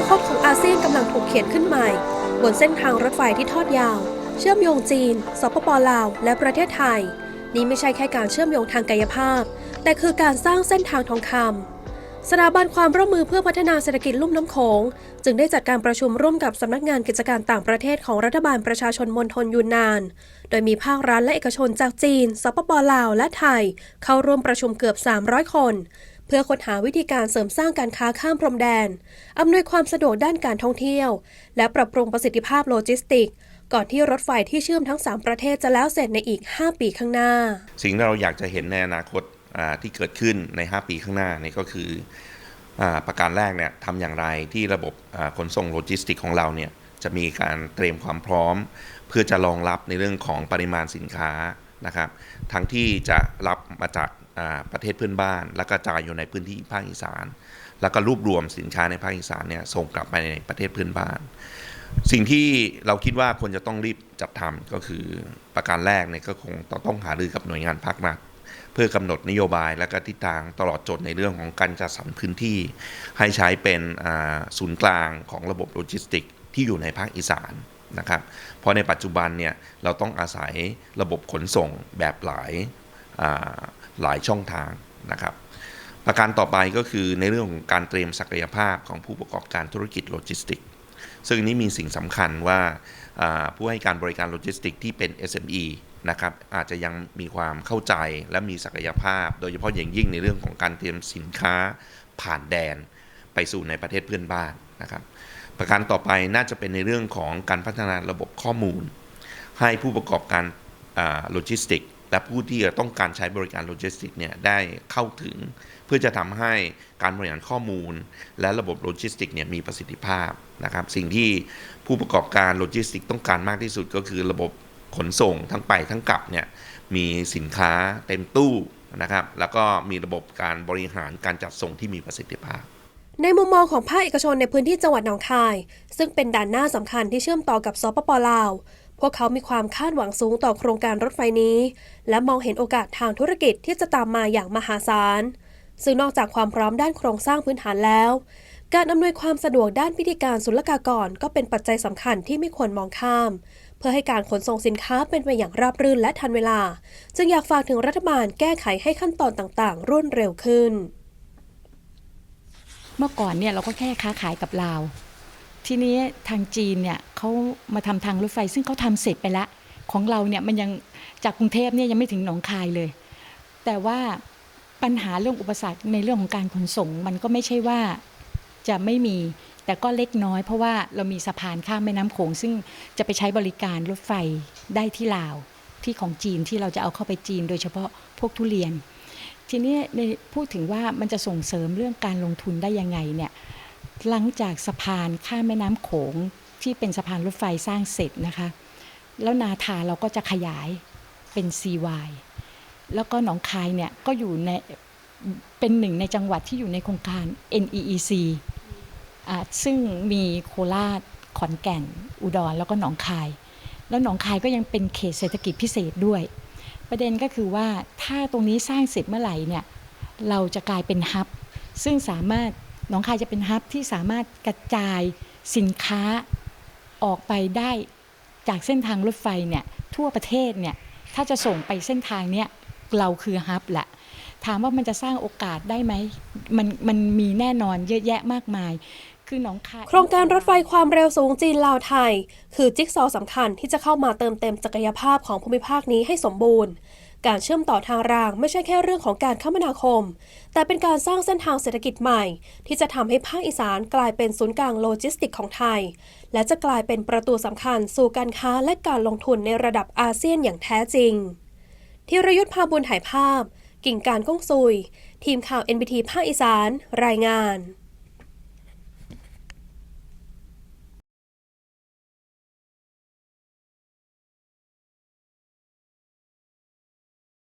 ข้อคดของอาซีนกำลังถูกเขียนขึ้นใหม่ บนเส้นทางรถไฟที่ทอดยาว เชื่อมโยงจีน สปปลาว และประเทศไทย นี่ไม่ใช่แค่การเชื่อมโยงทางกายภาพ แต่คือการสร้างเส้นทางทองคำสถาบันความร่วมมือเพื่อพัฒนาเศรษฐกิจลุ่มน้ำโขง จึงได้จัดการประชุมร่วมกับสำนักงานกิจการต่างประเทศของรัฐบาลประชาชนมณฑลยูนนาน โดยมีภาครัฐและเอกชนจากจีน สปปลาว และไทย เข้าร่วมประชุมเกือบ 300 คน เพื่อค้นหาวิธีการเสริมสร้างการค้าข้ามพรมแดน อำนวยความสะดวกด้านการท่องเที่ยว และปรับปรุงประสิทธิภาพโลจิสติก ก่อนที่รถไฟที่เชื่อมทั้ง 3 ประเทศจะแล้วเสร็จในอีก 5 ปีข้างหน้า สิ่งที่เราอยากจะเห็นในอนาคตาที่เกิดขึ้นใน 5 ปีข้างหน้านี่ก็คืออประการแรกเนี่ยทำอย่างไรที่ระบบขนส่งโลจิสติกของเราเนี่ยจะมีการเตรียมความพร้อม เพื่อจะรองรับในเรื่องของปริมาณสินค้านะครับ ทั้งที่จะรับมาจาก ประเทศเพื่อนบ้าน แล้วก็จ่ายอยู่ในพื้นที่ภาคอีสาน แล้วก็รวบรวมสินค้าในภาคอีสานเนี่ยส่งกลับไปในประเทศเพื่อนบ้าน สิ่งที่เราคิดว่าควรจะต้องรีบจัดทำก็คือประการแรกเนี่ยก็คงต้องต้องหารือกับหน่วยงานภาครัฐเพื่อกำหนดนโยบายและก็ทิศทางตลอดจนในเรื่องของการจัดสรรพื้นที่ ให้ใช้เป็นศูนย์กลางของระบบโลจิสติกที่อยู่ในภาคอีสานนะครับเพราะในปัจจุบันเนี่ยเราต้องอาศัยระบบขนส่งแบบหลาย หลายช่องทางนะครับ ประการต่อไปก็คือในเรื่องของการเตรียมศักยภาพของผู้ประกอบการธุรกิจโลจิสติก ซึ่งนี้มีสิ่งสำคัญว่าอ่าผู้ให้การบริการโลจิสติกที่เป็น SME นะครับอาจจะยังมีความเข้าใจและมีศักยภาพ โดยเฉพาะอย่างยิ่งในเรื่องของการเตรียมสินค้าผ่านแดน ไปสู่ในประเทศเพื่อนบ้านนะครับ ประการต่อไปน่าจะเป็นในเรื่องของการพัฒนาระบบข้อมูล ให้ผู้ประกอบการโลจิสติก และผู้ที่จะต้องการใช้บริการโลจิสติกเนี่ยได้เข้าถึง เพื่อจะทำให้การบริหารข้อมูล และระบบโลจิสติกเนี่ยมีประสิทธิภาพนะครับ สิ่งที่ผู้ประกอบการโลจิสติกต้องการมากที่สุดก็คือระบบขนส่งทั้งไปทั้งกลับเนี่ยมีสินค้าเต็มตู้นะครับ แล้วก็มีระบบการบริหารการจัดส่งที่มีประสิทธิภาพ ในมุมมองของภาคเอกชนในพื้นที่จังหวัดหนองคาย ซึ่งเป็นด่านหน้าสำคัญที่เชื่อมต่อกับสปปลาว พวกเขามีความคาดหวังสูงต่อโครงการรถไฟนี้ และมองเห็นโอกาสทางธุรกิจที่จะตามมาอย่างมหาศาล ซึ่งนอกจากความพร้อมด้านโครงสร้างพื้นฐานแล้ว การอำนวยความสะดวกด้านพิธีการศุลกากรก็เป็นปัจจัยสำคัญที่ไม่ควรมองข้าม เพื่อให้การขนส่งสินค้าเป็นไปอย่างราบรื่นและทันเวลา จึงอยากฝากถึงรัฐบาลแก้ไขให้ขั้นตอนต่างๆ รวดเร็วขึ้น เมื่อก่อนเนี่ยเราก็แค่ค้าขายกับลาว ทีนี้ทางจีนเนี่ยเขามาทำทางรถไฟ ซึ่งเขาทำเสร็จไปแล้วของเราเนี่ยมันยังจากกรุงเทพเนี่ยยังไม่ถึงหนองคายเลย แต่ว่าปัญหาเรื่องอุปสรรคในเรื่องของการขนส่ง มันก็ไม่ใช่ว่าจะไม่มีแต่ก็เล็กน้อย เพราะว่าเรามีสะพานข้ามแม่น้ำโขงซึ่งจะไปใช้บริการรถไฟได้ที่ลาวที่ของจีนที่เราจะเอาเข้าไปจีน โดยเฉพาะพวกทุเรียน ทีนี้ในพูดถึงว่ามันจะส่งเสริมเรื่องการลงทุนได้ยังไงเนี่ย หลังจากสะพานข้ามแม่น้ำโขงที่เป็นสะพานรถไฟสร้างเสร็จนะคะ แล้วนาทาเราก็จะขยายเป็น CY แล้วก็หนองคายเนี่ยก็อยู่ในเป็นหนึ่งในจังหวัดที่อยู่ในโครงการ NEEC อ่าซึ่งมีโคราชขอนแก่น อุดรแล้วก็หนองคาย แล้วหนองคายก็ยังเป็นเขตเศรษฐกิจพิเศษด้วย ประเด็นก็คือว่าถ้าตรงนี้สร้างเสร็จเมื่อไหร่เนี่ยเราจะกลายเป็นฮับ ซึ่งสามารถ หนองคายจะเป็นฮับที่สามารถกระจายสินค้าออกไปได้จากเส้นทางรถไฟเนี่ยทั่วประเทศเนี่ยถ้าจะส่งไปเส้นทางเนี้ยเราคือฮับแหละถามว่ามันจะสร้างโอกาสได้ไหมมันมันมีแน่นอนเยอะแยะมากมาย คือหนองคายโครงการรถไฟความเร็วสูงจีนลาวไทย คือจิ๊กซอสำคัญที่จะเข้ามาเติมเต็มศักยภาพของภูมิภาคนี้ให้สมบูรณ์ การเชื่อมต่อทางรางไม่ใช่แค่เรื่องของการคมนาคม แต่เป็นการสร้างเส้นทางเศรษฐกิจใหม่ ที่จะทำให้ภาคอีสานกลายเป็นศูนย์กลางโลจิสติกของไทย และจะกลายเป็นประตูสำคัญสู่การค้าและการลงทุนในระดับอาเซียนอย่างแท้จริงธีรยุทธพาบุญถ่ายภาพ กิ่งการก้องซุย ทีมข่าว NBT ภาคอีสาน รายงาน